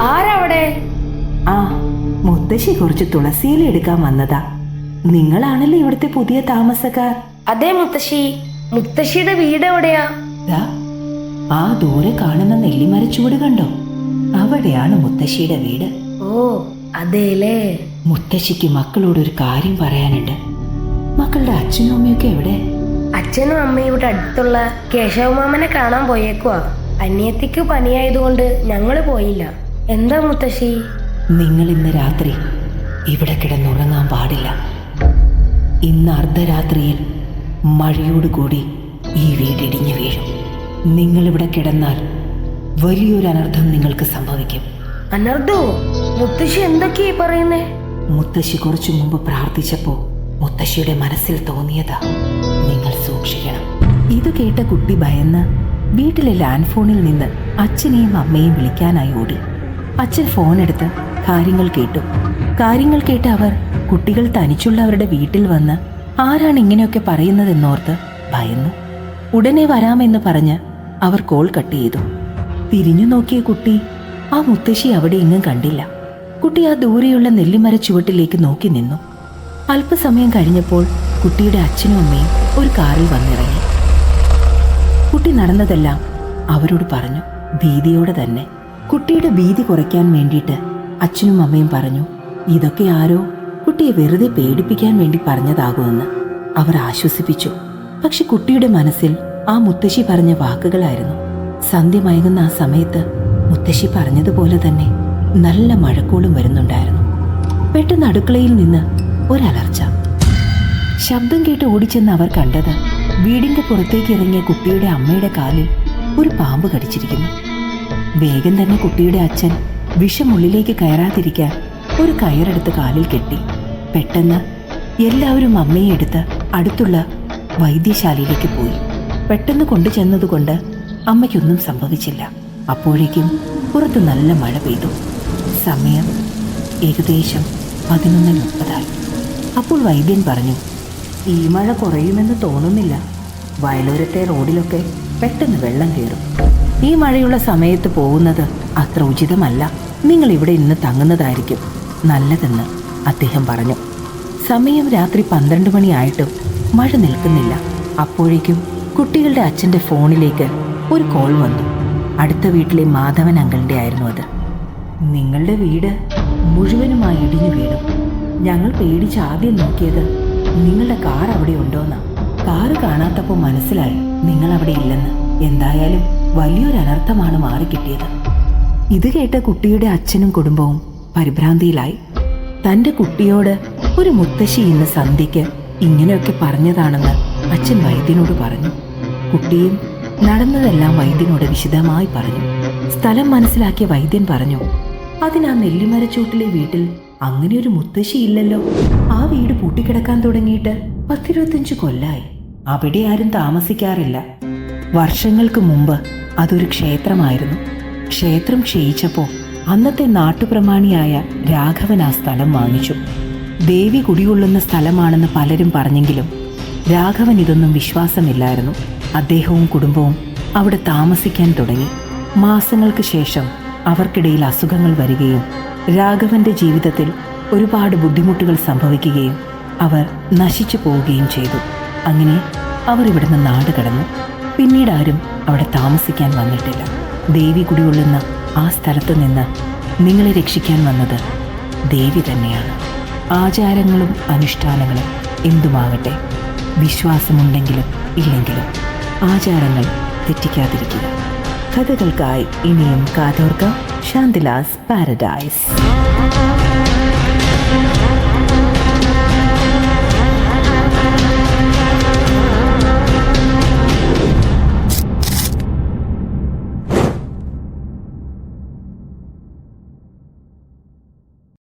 ആരവിടെ? ആ മുത്തശ്ശി കുറച്ച് തുളസിയില എടുക്കാൻ വന്നതാ. നിങ്ങളാണല്ലോ ഇവിടുത്തെ പുതിയ താമസക്കാർ? അതെ മുത്തശ്ശി. മുത്തശ്ശിയുടെ വീട് എവിടെയാ? ആ ദൂരെ കാണുന്ന നെല്ലിമരച്ചുവട് കണ്ടോ? അവിടെയാണ് മുത്തശ്ശിയുടെ വീട്. ഓ അതേലേ. മുത്തശ്ശിക്ക് മക്കളോട് ഒരു കാര്യം പറയാനുണ്ട്. മക്കളുടെ അച്ഛനും അമ്മയൊക്കെ എവിടെ? അച്ഛനും അമ്മയും ഇവിടെ അടുത്തുള്ള കേശവമാമനെ കാണാൻ പോയേക്കുവാ. അനിയത്തിക്ക് പനിയായതുകൊണ്ട് ഞങ്ങൾ പോയില്ല. എന്താ മുത്തശ്ശി? നിങ്ങൾ ഇന്ന് രാത്രി ഇവിടെ കിടന്നുറങ്ങാൻ പാടില്ല. ഇന്ന് അർദ്ധരാത്രിയിൽ മഴയോടുകൂടി ഈ വീടിടിഞ്ഞു വീഴും. നിങ്ങളിവിടെ കിടന്നാൽ വലിയൊരു അനർത്ഥം നിങ്ങൾക്ക് സംഭവിക്കും. അനർത്ഥോ മുത്തശ്ശി എന്തൊക്കെയാ പറയുന്നേ? മുത്തശ്ശി കുറച്ചു മുമ്പ് പ്രാർത്ഥിച്ചപ്പോ മുത്തശ്ശിയുടെ മനസ്സിൽ തോന്നിയതാ. നിങ്ങൾ സൂക്ഷിക്കണം. ഇത് കേട്ട കുട്ടി ഭയന്ന് വീട്ടിലെ ലാൻഡ് ഫോണിൽ നിന്ന് അച്ഛനെയും അമ്മയെയും വിളിക്കാനായി ഓടി. അച്ഛൻ ഫോൺ എടുത്ത് കാര്യങ്ങൾ കേട്ടു. കാര്യങ്ങൾ കേട്ട് അവർ കുട്ടികൾ തനിച്ചുള്ളവരുടെ വീട്ടിൽ വന്ന് ആരാണ് ഇങ്ങനെയൊക്കെ പറയുന്നതെന്നോർത്ത് ഭയന്നു. ഉടനെ വരാമെന്ന് പറഞ്ഞ് അവർ കോൾ കട്ട് ചെയ്തു. തിരിഞ്ഞു നോക്കിയ കുട്ടി ആ മുത്തശ്ശി അവിടെ എങ്ങും കണ്ടില്ല. കുട്ടി ആ ദൂരെയുള്ള നെല്ലിമര ചുവട്ടിലേക്ക് നോക്കി നിന്നു. അല്പസമയം കഴിഞ്ഞപ്പോൾ കുട്ടിയുടെ അച്ഛനും അമ്മയും ഒരു കാറിൽ വന്നിറങ്ങി. കുട്ടി നടന്നതെല്ലാം അവരോട് പറഞ്ഞു. ഭീതിയോടെ തന്നെ. കുട്ടിയുടെ ഭീതി കുറയ്ക്കാൻ വേണ്ടിയിട്ട് അച്ഛനും അമ്മയും പറഞ്ഞു ഇതൊക്കെ ആരോ കുട്ടിയെ വെറുതെ പേടിപ്പിക്കാൻ വേണ്ടി പറഞ്ഞതാകുമെന്ന്. അവർ ആശ്വസിപ്പിച്ചു. പക്ഷെ കുട്ടിയുടെ മനസ്സിൽ ആ മുത്തശ്ശി പറഞ്ഞ വാക്കുകളായിരുന്നു. സന്ധ്യ മയങ്ങുന്ന ആ സമയത്ത് മുത്തശ്ശി പറഞ്ഞതുപോലെ തന്നെ നല്ല മഴക്കോളും വരുന്നുണ്ടായിരുന്നു. പെട്ടെന്ന് അടുക്കളയിൽ നിന്ന് ഒരലർച്ച. ശബ്ദം കേട്ട് ഓടിച്ചെന്ന് അവർ കണ്ടത് വീടിന്റെ പുറത്തേക്ക് ഇറങ്ങിയ കുട്ടിയുടെ അമ്മയുടെ കാലിൽ ഒരു പാമ്പ് കടിച്ചിരിക്കുന്നു. വേഗം തന്നെ കുട്ടിയുടെ അച്ഛൻ വിഷമുള്ളിലേക്ക് കയറാതിരിക്കാൻ ഒരു കയറെടുത്ത് കാലിൽ കെട്ടി. പെട്ടെന്ന് എല്ലാവരും അമ്മയെ എടുത്ത് അടുത്തുള്ള വൈദ്യശാലയിലേക്ക് പോയി. പെട്ടെന്ന് കൊണ്ടുചെന്നതുകൊണ്ട് അമ്മയ്ക്കൊന്നും സംഭവിച്ചില്ല. അപ്പോഴേക്കും പുറത്ത് നല്ല മഴ പെയ്തു. സമയം ഏകദേശം പതിനൊന്ന് മുപ്പതായി. അപ്പോൾ വൈദ്യൻ പറഞ്ഞു ഈ മഴ കുറയുമെന്ന് തോന്നുന്നില്ല. വയലോരത്തെ റോഡിലൊക്കെ പെട്ടെന്ന് വെള്ളം കയറും. ഈ മഴയുള്ള സമയത്ത് പോകുന്നത് അത്ര ഉചിതമല്ല. നിങ്ങൾ ഇവിടെ ഇന്ന് തങ്ങുന്നതായിരിക്കും. നല്ലതെന്ന് അദ്ദേഹം പറഞ്ഞു. സമയം രാത്രി പന്ത്രണ്ട് മണിയായിട്ടും മഴ നിൽക്കുന്നില്ല. അപ്പോഴേക്കും കുട്ടികളുടെ അച്ഛന്റെ ഫോണിലേക്ക് ഒരു കോൾ വന്നു. അടുത്ത വീട്ടിലെ മാധവൻ അങ്കിളിന്റെ ആയിരുന്നു അത്. നിങ്ങളുടെ വീട് മുഴുവനുമായി ഇടിഞ്ഞു വീണു. ഞങ്ങൾ പേടിച്ച് ആദ്യം നോക്കിയത് നിങ്ങളുടെ കാർ അവിടെ ഉണ്ടോന്നാ. കാറ് കാണാത്തപ്പോൾ മനസ്സിലായി. നിങ്ങൾ അവിടെ ഇല്ലെന്ന്. എന്തായാലും വലിയൊരു അനർത്ഥമാണ് മാറിക്കിട്ടിയത്. ഇത് കേട്ട കുട്ടിയുടെ അച്ഛനും കുടുംബവും പരിഭ്രാന്തിയിലായി. തന്റെ കുട്ടിയോട് ഒരു മുത്തശ്ശി ഇന്ന് സന്ധ്യയ്ക്ക് ഇങ്ങനെയൊക്കെ പറഞ്ഞതാണെന്ന് അച്ഛൻ വൈദ്യനോട് പറഞ്ഞു. കുട്ടിയും നടന്നതെല്ലാം വൈദ്യനോട് വിശദമായി പറഞ്ഞു. സ്ഥലം മനസ്സിലാക്കിയ വൈദ്യൻ പറഞ്ഞു അതിനാ നെല്ലിമരച്ചൂട്ടിലെ വീട്ടിൽ അങ്ങനെ ഒരു മുത്തശ്ശി ഇല്ലല്ലോ. ആ വീട് പൂട്ടിക്കിടക്കാൻ തുടങ്ങിയിട്ട് പത്തിരുപത്തഞ്ച് കൊല്ലായി. അവിടെ ആരും താമസിക്കാറില്ല. വർഷങ്ങൾക്ക് മുമ്പ് അതൊരു ക്ഷേത്രമായിരുന്നു. ക്ഷേത്രം ക്ഷയിച്ചപ്പോൾ അന്നത്തെ നാട്ടുപ്രമാണിയായ രാഘവൻ ആ സ്ഥലം വാങ്ങിച്ചു. ദേവി കുടികൊള്ളുന്ന സ്ഥലമാണെന്ന് പലരും പറഞ്ഞെങ്കിലും രാഘവൻ ഇതൊന്നും വിശ്വാസമില്ലായിരുന്നു. അദ്ദേഹവും കുടുംബവും അവിടെ താമസിക്കാൻ തുടങ്ങി. മാസങ്ങൾക്ക് ശേഷം അവർക്കിടയിൽ അസുഖങ്ങൾ വരികയും രാഘവന്റെ ജീവിതത്തിൽ ഒരുപാട് ബുദ്ധിമുട്ടുകൾ സംഭവിക്കുകയും അവർ നശിച്ചു പോവുകയും ചെയ്തു. അങ്ങനെ അവർ ഇവിടുന്ന് നാട് കടന്നു പിന്നീട് ആരും അവിടെ താമസിക്കാൻ വന്നിട്ടില്ല. ദേവി കുടികൊള്ളുന്ന ആ സ്ഥലത്ത് നിന്ന് നിങ്ങളെ രക്ഷിക്കാൻ വന്നത് ദേവി തന്നെയാണ്. ആചാരങ്ങളും അനുഷ്ഠാനങ്ങളും എന്തുമാകട്ടെ വിശ്വാസമുണ്ടെങ്കിലും ഇല്ലെങ്കിലും ആചാരങ്ങൾ തെറ്റിക്കാതിരിക്കുക. കഥകൾക്കായി ഇനിയും കാതോർക്കാം. ശാന്തിലാസ് പാരഡൈസ്